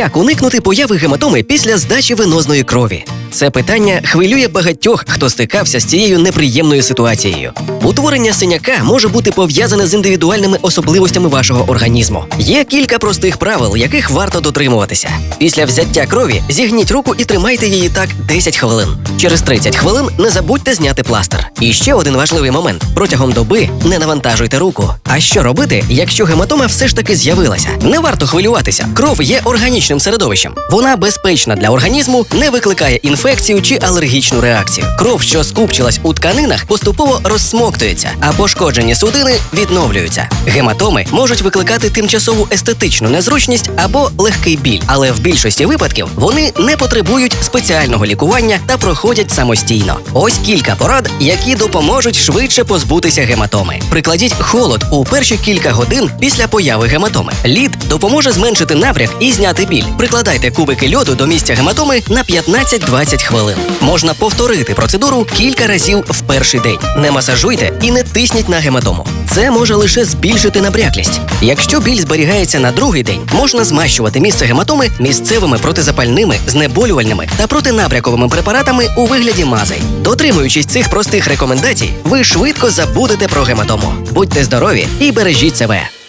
Як уникнути появи гематоми після здачі венозної крові? Це питання хвилює багатьох, хто стикався з цією неприємною ситуацією. Утворення синяка може бути пов'язане з індивідуальними особливостями вашого організму. Є кілька простих правил, яких варто дотримуватися. Після взяття крові зігніть руку і тримайте її так 10 хвилин. Через 30 хвилин не забудьте зняти пластир. І ще один важливий момент: протягом доби не навантажуйте руку. А що робити, якщо гематома все ж таки з'явилася? Не варто хвилюватися. Кров є органічним середовищем. Вона безпечна для організму, не викликає інфекцію чи алергічну реакцію. Кров, що скупчилась у тканинах, поступово розсмоктується, а пошкоджені судини відновлюються. Гематоми можуть викликати тимчасову естетичну незручність або легкий біль, але в більшості випадків вони не потребують спеціального лікування та проходять самостійно. Ось кілька порад, які допоможуть швидше позбутися гематоми. Прикладіть холод у перші кілька годин після появи гематоми. Лід допоможе зменшити напряг і зняти біль. Прикладайте кубики льоду до місця гематоми на 15-20 хвилин. Можна повторити процедуру кілька разів в перший день. Не масажуйте і не тисніть на гематому. Це може лише збільшити набряклість. Якщо біль зберігається на другий день, можна змащувати місце гематоми місцевими протизапальними, знеболювальними та протинабряковими препаратами у вигляді мазей. Дотримуючись цих простих рекомендацій, ви швидко забудете про гематому. Будьте здорові і бережіть себе.